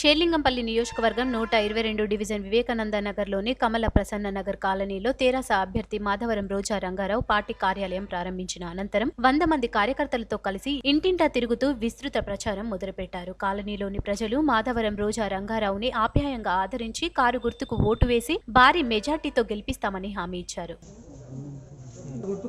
షేర్లింగంపల్లి నియోజకవర్గం నూట ఇరవై రెండు డివిజన్ వివేకానంద నగర్లోని కమల ప్రసన్న నగర్ కాలనీలో తెరాస అభ్యర్థి మాధవరం రోజా రంగారావు పార్టీ కార్యాలయం ప్రారంభించిన అనంతరం వంద మంది కార్యకర్తలతో కలిసి ఇంటింటా తిరుగుతూ విస్తృత ప్రచారం మొదలుపెట్టారు. కాలనీలోని ప్రజలు మాధవరం రోజా రంగారావుని ఆప్యాయంగా ఆదరించి కారు గుర్తుకు ఓటు వేసి భారీ మెజార్టీతో గెలిపిస్తామని హామీ ఇచ్చారు. గుర్తు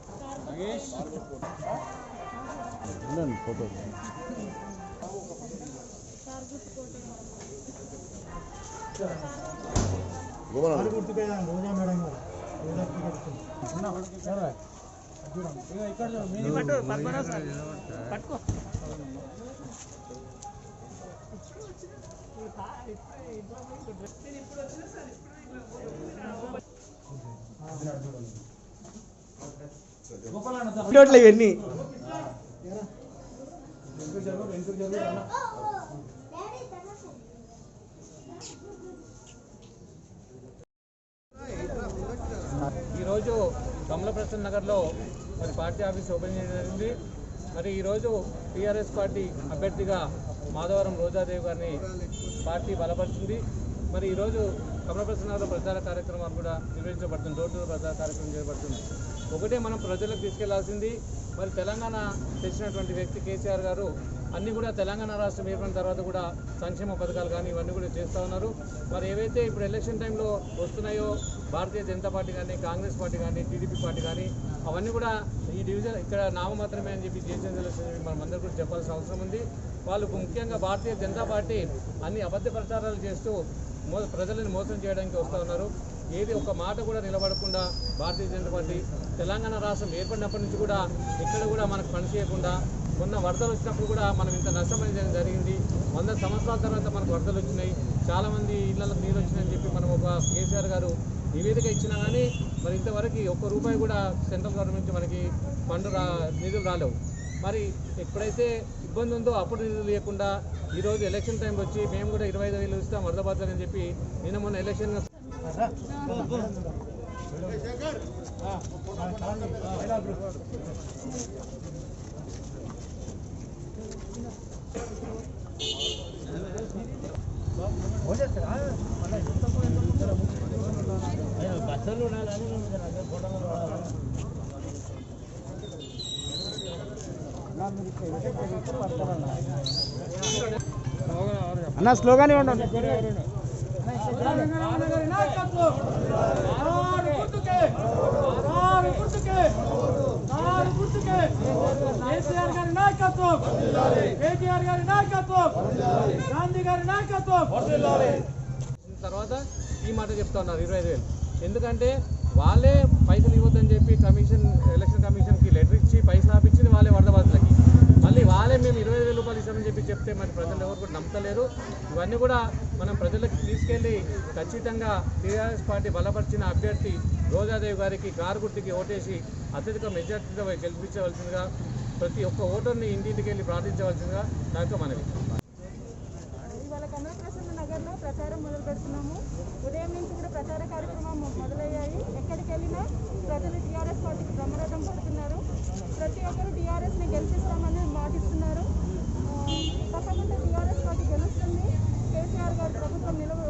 ఫోటో ఇక్కడ చూడు, మీ పట్టు, పట్టుకోరా సార్. పట్టుకో ఇంకోట్లే ఇవన్నీ. ఈరోజు కమలప్రసన్న నగర్లో మరి పార్టీ ఆఫీస్ ఓపెన్ చేయడం జరిగింది. మరి ఈరోజు టీఆర్ఎస్ పార్టీ అభ్యర్థిగా మాధవరం రోజాదేవి గారిని పార్టీ బలపరిచింది. మరి ఈరోజు కమలప్రసన్న నగర్లో ప్రచార కార్యక్రమాలు కూడా నిర్వహించబడుతుంది. రోడ్డు ప్రచార కార్యక్రమం చేయబడుతుంది. ఒకటే మనం ప్రజలకు తీసుకెళ్ళాల్సింది మరి తెలంగాణ తెచ్చినటువంటి వ్యక్తి కేసీఆర్ గారు అన్నీ కూడా తెలంగాణ రాష్ట్రం ఏర్పడిన తర్వాత కూడా సంక్షేమ పథకాలు కానీ ఇవన్నీ కూడా చేస్తూ ఉన్నారు. మరి ఏవైతే ఇప్పుడు ఎలక్షన్ టైంలో వస్తున్నాయో భారతీయ జనతా పార్టీ కానీ కాంగ్రెస్ పార్టీ కానీ టీడీపీ పార్టీ కానీ అవన్నీ కూడా ఈ డివిజన్ ఇక్కడ నామమాత్రమే అని చెప్పి చేసేది మనం అందరూ కూడా చెప్పాల్సిన అవసరం ఉంది. వాళ్ళు ముఖ్యంగా భారతీయ జనతా పార్టీ అన్ని అబద్ధ ప్రచారాలు చేస్తూ ప్రజలను మోసం చేయడానికి వస్తూ ఉన్నారు. ఏది ఒక మాట కూడా నిలబడకుండా భారతీయ జనతా పార్టీ తెలంగాణ రాష్ట్రం ఏర్పడినప్పటి నుంచి కూడా ఎక్కడ కూడా మనకు పని చేయకుండా మొన్న వరదలు వచ్చినప్పుడు కూడా మనం ఇంత నష్టం అనేది జరిగింది. వంద సంవత్సరాల తర్వాత మనకు వరదలు వచ్చినాయి. చాలామంది ఇళ్ళలో నీళ్ళు వచ్చినాయని చెప్పి మనం ఒక కేసీఆర్ గారు నివేదిక ఇచ్చినా కానీ మరి ఇంతవరకు ఒక్క రూపాయి కూడా సెంట్రల్ గవర్నమెంట్ నుంచి మనకి ఫండ్ రా నిధులు రాలేవు. మరి ఎప్పుడైతే ఇబ్బంది ఉందో అప్పుడు నిధులు లేకుండా ఈరోజు ఎలక్షన్ టైంకి వచ్చి మేము కూడా ఇరవై ఐదు వేలు ఇస్తాం వరద అని చెప్పి నిన్న మొన్న ఎలక్షన్ అన్న స్లోగానే ఉండండి కేసీఆర్ గారి నాయకత్వం కేటీఆర్ గారి నాయకత్వం గాంధీ గారి నాయకత్వం తర్వాత ఈ మాట చెప్తా ఉన్నారు ఇరవై ఐదు వేలు. ఎందుకంటే వాళ్ళే పైసలు ఇవ్వద్దని చెప్పి కమిషన్ ఎలక్షన్ కమిషన్కి లెటర్ ఇచ్చి పైసలు ఆపించింది వాళ్ళే వరద బాధితులకి. వాళ్ళే మేము ఇరవై ఐదు వేల రూపాయలు ఇస్తామని చెప్పి చెప్తే మరి ప్రజలు ఎవరు కూడా నమ్మతలేరు. ఇవన్నీ కూడా మనం ప్రజలకు తీసుకెళ్ళి ఖచ్చితంగా టీఆర్ఎస్ పార్టీ బలపరిచిన అభ్యర్థి రోజాదేవి గారికి కారు గుర్తుకి ఓటేసి అత్యధిక మెజార్టీతో గెలిపించవలసిందిగా ప్రతి ఒక్క ఓటర్ని ఇంటింటికి వెళ్ళి ప్రార్థించవలసిందిగా నాకు మనవి. ఇవాళ నగర్లో ప్రచారం మొదలు పెడుతున్నాము. ఉదయం నుంచి కూడా ప్రచార కార్యక్రమం మొదలయ్యాయి. ఎక్కడికి వెళ్ళినా ప్రజలు టీఆర్ఎస్ పార్టీకి బ్రహ్మరథం పడుతున్నారు. టీఆర్ఎస్ని గెలిపిస్తామని మాటిస్తున్నారు. తప్పకుండా టీఆర్ఎస్ పార్టీ గెలుస్తుంది. కేసీఆర్ గారు ప్రభుత్వం నిలవ